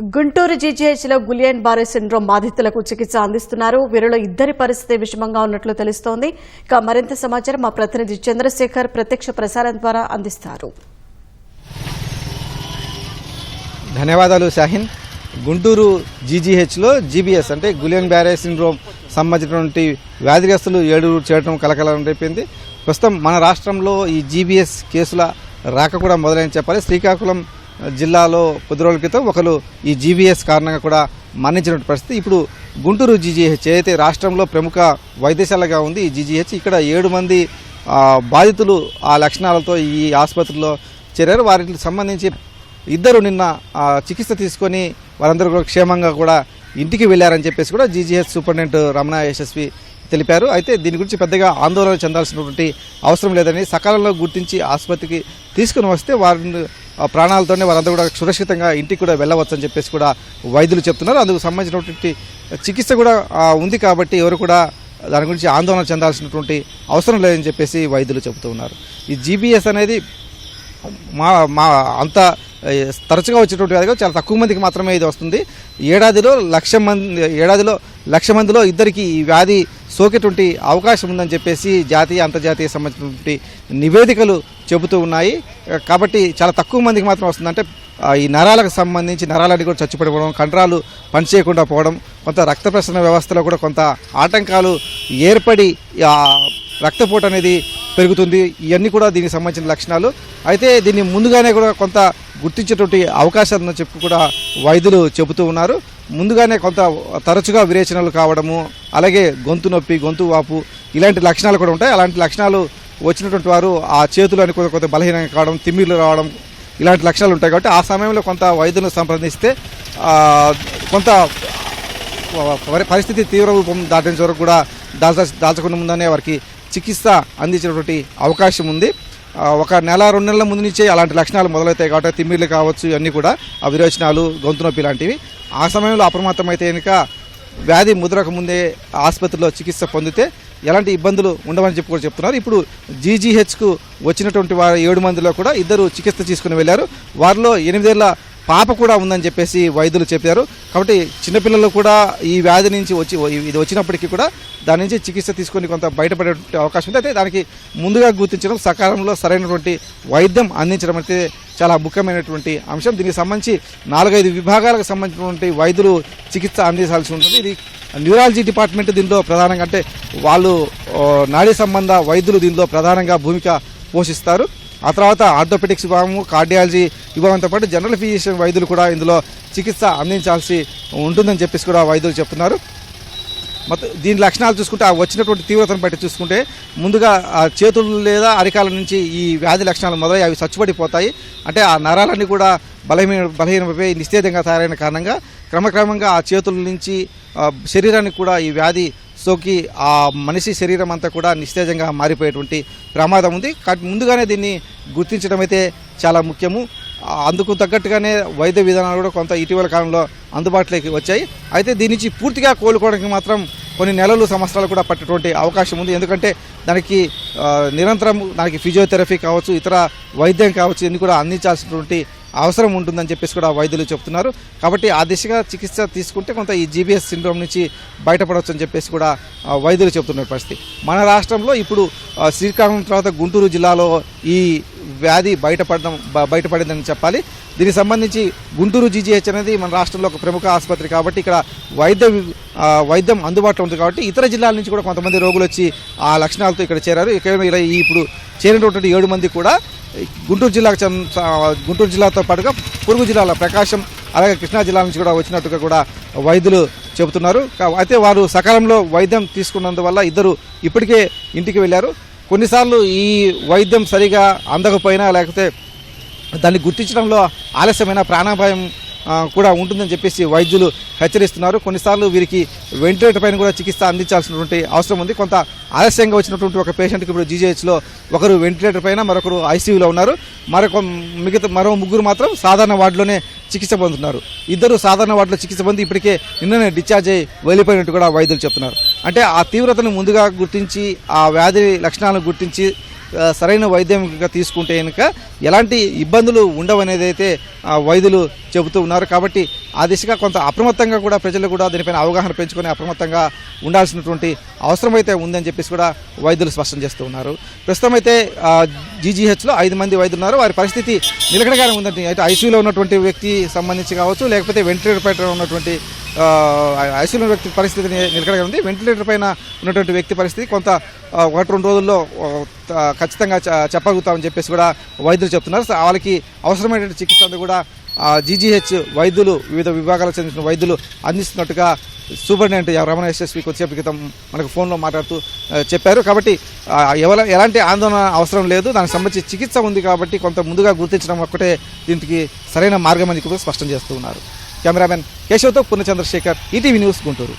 గుంటూరు జీజీహెచ్లో Guillain Barre syndrome బాధితులకు చికిత్స అందిస్తున్నారు. వీరిలో ఇద్దరి పరిస్థితి విషమంగా ఉన్నట్లు తెలుస్తోంది. ఇక మరింత సమాచారం మా ప్రతినిధి చంద్రశేఖర్ ప్రత్యక్ష ప్రసారం ద్వారా అందిస్తారు. ధన్యవాదాలు షాహిన్. గుంటూరు జీజీహెచ్లో జీబీఎస్ అంటే గులియన్ బ్యారే సిండ్రోమ్ సంబంధించినటువంటి వ్యాధిగ్రస్తులు ఏడుగురు చేరడం కలకలం రేపింది. ప్రస్తుతం మన రాష్ట్రంలో ఈ జీబీఎస్ కేసుల రాక కూడా మొదలైన చెప్పాలి. శ్రీకాకుళం జిల్లాలో కొద్ది రోజుల క్రితం ఒకరు ఈ జీబీఎస్ కారణంగా కూడా మరణించినటువంటి పరిస్థితి. ఇప్పుడు గుంటూరు జీజీహెచ్ ఏదైతే రాష్ట్రంలో ప్రముఖ వైద్యశాలగా ఉంది ఈ జీజీహెచ్ ఇక్కడ ఏడు మంది బాధితులు ఆ లక్షణాలతో ఈ ఆసుపత్రిలో చేరారు. వారికి సంబంధించి ఇద్దరు నిన్న చికిత్స తీసుకొని వారందరూ కూడా క్షేమంగా కూడా ఇంటికి వెళ్ళారని చెప్పేసి కూడా జీజీహెచ్ సూపరింటెండెంట్ రమణ యశస్వి తెలిపారు. అయితే దీని గురించి పెద్దగా ఆందోళన చెందాల్సినటువంటి అవసరం లేదని సకాలంలో గుర్తించి ఆసుపత్రికి తీసుకుని వస్తే వారిని ప్రాణాలతోనే వారంతా కూడా సురక్షితంగా ఇంటికి కూడా వెళ్ళవచ్చని చెప్పేసి కూడా వైద్యులు చెప్తున్నారు. అందుకు సంబంధించినటువంటి చికిత్స కూడా ఉంది కాబట్టి ఎవరు కూడా దాని గురించి ఆందోళన చెందాల్సినటువంటి అవసరం లేదని చెప్పేసి వైద్యులు చెబుతూ ఉన్నారు. ఈ జీబీఎస్ అనేది మా మా అంత తరచుగా వచ్చేటువంటి వ్యాధిగా చాలా తక్కువ మందికి మాత్రమే ఇది వస్తుంది. ఏడాదిలో లక్ష మంది ఏడాదిలో లక్ష మందిలో ఇద్దరికి ఈ వ్యాధి సోకేటువంటి అవకాశం ఉందని చెప్పేసి జాతీయ అంతర్జాతీయ సంబంధించినటువంటి నివేదికలు చెబుతూ ఉన్నాయి. కాబట్టి చాలా తక్కువ మందికి మాత్రం వస్తుందంటే ఈ నరాలకు సంబంధించి నరాలన్నీ కూడా చచ్చిపడిపోవడం కండరాలు పనిచేయకుండా పోవడం కొంత రక్త ప్రసరణ వ్యవస్థలో కూడా కొంత ఆటంకాలు ఏర్పడి రక్తపోటు అనేది పెరుగుతుంది. ఇవన్నీ కూడా దీనికి సంబంధించిన లక్షణాలు. అయితే దీన్ని ముందుగానే కూడా కొంత గుర్తించేటువంటి అవకాశాలను చెప్పి కూడా వైద్యులు చెబుతూ ఉన్నారు. ముందుగానే కొంత తరచుగా విరేచనలు కావడము అలాగే గొంతు నొప్పి గొంతు వాపు ఇలాంటి లక్షణాలు కూడా ఉంటాయి. అలాంటి లక్షణాలు వచ్చినటువంటి వారు ఆ చేతులు అని కొంత కొంత బలహీనంగా కావడం తిమ్మిర్లు రావడం ఇలాంటి లక్షణాలు ఉంటాయి కాబట్టి ఆ సమయంలో కొంత వైద్యులను సంప్రదిస్తే కొంత పరిస్థితి తీవ్ర రూపం దాటించే వరకు కూడా దాల్చ దాల్చకుండా ముందనే వారికి చికిత్స అందించినటువంటి అవకాశం ఉంది. ఒక నెల రెండు నెలల ముందు నుంచే అలాంటి లక్షణాలు మొదలవుతాయి కాబట్టి తిమ్మిర్లు కావచ్చు ఇవన్నీ కూడా ఆ విరోచనాలు గొంతు నొప్పి లాంటివి. ఆ సమయంలో అప్రమత్తమైతే కనుక వ్యాధి ముదరక ముందే ఆసుపత్రిలో చికిత్స పొందితే ఎలాంటి ఇబ్బందులు ఉండవని చెప్పి కూడా చెప్తున్నారు. ఇప్పుడు జీజీహెచ్కు వచ్చినటువంటి వారి ఏడు మందిలో కూడా ఇద్దరు చికిత్స తీసుకుని వెళ్ళారు. వారిలో ఎనిమిదేళ్ళ పాప కూడా ఉందని చెప్పేసి వైద్యులు చెప్పారు. కాబట్టి చిన్నపిల్లలు కూడా ఈ వ్యాధి నుంచి వచ్చి ఇది వచ్చినప్పటికీ కూడా దాని నుంచి చికిత్స తీసుకొని కొంత బయటపడే అవకాశం ఉంది. అయితే దానికి ముందుగా గుర్తించడం సకాలంలో సరైనటువంటి వైద్యం అందించడం అయితే చాలా ముఖ్యమైనటువంటి అంశం. దీనికి సంబంధించి నాలుగైదు విభాగాలకు సంబంధించినటువంటి వైద్యులు చికిత్స అందించాల్సి ఉంటుంది. ఇది న్యూరాలజీ డిపార్ట్మెంట్ దీనిలో ప్రధానంగా అంటే వాళ్ళు నాడీ సంబంధ వైద్యులు దీనిలో ప్రధానంగా భూమిక పోషిస్తారు. ఆ తర్వాత ఆర్థోపెటిక్స్ విభాగము కార్డియాలజీ విభాగంతో పాటు జనరల్ ఫిజిషియన్ వైద్యులు కూడా ఇందులో చికిత్స అందించాల్సి ఉంటుందని చెప్పేసి కూడా వైద్యులు చెప్తున్నారు. మొత్తం దీని లక్షణాలు చూసుకుంటే ఆ వచ్చినటువంటి తీవ్రతను బట్టి చూసుకుంటే ముందుగా ఆ చేతులు లేదా అరికాల నుంచి ఈ వ్యాధి లక్షణాలు మొదలై అవి చచ్చుబడిపోతాయి అంటే ఆ నరాలన్నీ కూడా బలహీన బలహీనమైపోయి నిస్తేజంగా తయారైన కారణంగా క్రమక్రమంగా ఆ చేతుల నుంచి శరీరానికి కూడా ఈ వ్యాధి సోకి ఆ మనిషి శరీరం అంతా కూడా నిస్తేజంగా మారిపోయేటువంటి ప్రమాదం ఉంది. కాబట్టి ముందుగానే దీన్ని గుర్తించడం అయితే చాలా ముఖ్యము. అందుకు తగ్గట్టుగానే వైద్య విధానాలు కూడా కొంత ఇటీవల కాలంలో అందుబాటులోకి వచ్చాయి. అయితే దీని నుంచి పూర్తిగా కోలుకోవడానికి మాత్రం కొన్ని నెలలు సంవత్సరాలు కూడా పట్టేటువంటి అవకాశం ఉంది. ఎందుకంటే దానికి నిరంతరం దానికి ఫిజియోథెరపీ కావచ్చు ఇతర వైద్యం కావచ్చు ఇవన్నీ కూడా అందించాల్సినటువంటి అవసరం ఉంటుందని చెప్పేసి కూడా వైద్యులు చెప్తున్నారు. కాబట్టి ఆ దిశగా చికిత్స తీసుకుంటే కొంత ఈ జీబీఎస్ సిండ్రోమ్ నుంచి బయటపడవచ్చు అని చెప్పేసి కూడా వైద్యులు చెప్తున్న పరిస్థితి. మన రాష్ట్రంలో ఇప్పుడు శ్రీకాకుళం తర్వాత గుంటూరు జిల్లాలో ఈ వ్యాధి బయటపడడం బయటపడిందని చెప్పాలి. దీనికి సంబంధించి గుంటూరు జీజీహెచ్ అనేది మన రాష్ట్రంలో ఒక ప్రముఖ ఆసుపత్రి కాబట్టి ఇక్కడ వైద్య వైద్యం అందుబాటులో ఉంది కాబట్టి ఇతర జిల్లాల నుంచి కూడా కొంతమంది రోగులు వచ్చి ఆ లక్షణాలతో ఇక్కడ చేరారు. ఇక్కడ ఇలా ఈ ఇప్పుడు చేరినటువంటి ఏడు మంది కూడా గుంటూరు జిల్లాకు గుంటూరు జిల్లాతో పాటుగా పొరుగు జిల్లాల ప్రకాశం అలాగే కృష్ణా జిల్లా నుంచి కూడా వచ్చినట్టుగా కూడా వైద్యులు చెబుతున్నారు. అయితే వారు సకాలంలో వైద్యం తీసుకున్నందువల్ల ఇద్దరు ఇప్పటికే ఇంటికి వెళ్ళారు. కొన్నిసార్లు ఈ వైద్యం సరిగా అందకపోయినా లేకపోతే దాన్ని గుర్తించడంలో ఆలస్యమైన ప్రాణాపాయం కూడా ఉంటుందని చెప్పేసి వైద్యులు హెచ్చరిస్తున్నారు. కొన్నిసార్లు వీరికి వెంటిలేటర్ పైన కూడా చికిత్స అందించాల్సినటువంటి అవసరం ఉంది. కొంత ఆలస్యంగా వచ్చినటువంటి ఒక పేషెంట్కి ఇప్పుడు జీజీహెచ్లో ఒకరు వెంటిలేటర్ పైన మరొకరు ఐసీయూలో ఉన్నారు. మరొక మిగతా మరో ముగ్గురు మాత్రం సాధారణ వార్డులోనే చికిత్స పొందుతున్నారు. ఇద్దరు సాధారణ వార్డులో చికిత్స పొంది ఇప్పటికే నిన్ననే డిశ్చార్జ్ అయ్యి వెళ్ళిపోయినట్టు కూడా వైద్యులు చెప్తున్నారు. అంటే ఆ తీవ్రతను ముందుగా గుర్తించి ఆ వ్యాధి లక్షణాలను గుర్తించి సరైన వైద్యం తీసుకుంటే కనుక ఎలాంటి ఇబ్బందులు ఉండవనేది అయితే ఆ, వైద్యులు చెబుతూ ఉన్నారు. కాబట్టి ఆ దిశగా కొంత అప్రమత్తంగా కూడా ప్రజలు కూడా దీనిపైన అవగాహన పెంచుకొని అప్రమత్తంగా ఉండాల్సినటువంటి అవసరం అయితే ఉందని చెప్పేసి కూడా వైద్యులు స్పష్టం చేస్తూ ఉన్నారు. ప్రస్తుతం అయితే జీజీహెచ్లో ఐదు మంది వైద్యులు ఉన్నారు వారి పరిస్థితి నిలకడగానే ఉందంటే అయితే ఐసీయూలో ఉన్నటువంటి వ్యక్తి సంబంధించి కావచ్చు లేకపోతే వెంటిలేటర్ పైన ఉన్నటువంటి ఐసీయూలో వ్యక్తి పరిస్థితి నిలకడగా ఉంది. వెంటిలేటర్ పైన ఉన్నటువంటి వ్యక్తి పరిస్థితి కొంత ఒకటి రెండు రోజుల్లో ఖచ్చితంగా చెప్పగలుగుతామని చెప్పేసి కూడా వైద్యులు చెప్తున్నారు. వాళ్ళకి అవసరమైనటువంటి చికిత్స అంతా కూడా జీజీహెచ్ వైద్యులు వివిధ విభాగాలకు చెందిన వైద్యులు అందిస్తున్నట్టుగా సూపరింటెండెంట్ రమణ ఎస్ఎస్పి కొద్దిసేపు క్రితం మనకు ఫోన్లో మాట్లాడుతూ చెప్పారు. కాబట్టి ఆ, ఎవర ఎలాంటి ఆందోళన అవసరం లేదు. దానికి సంబంధించి చికిత్స ఉంది కాబట్టి కొంత ముందుగా గుర్తించడం ఒక్కటే దీనికి సరైన మార్గం అని కూడా స్పష్టం చేస్తూ ఉన్నారు. కెమెరామెన్ కేశవ్తో పూర్ణ చంద్రశేఖర్ ఈటీవీ న్యూస్ గుంటూరు.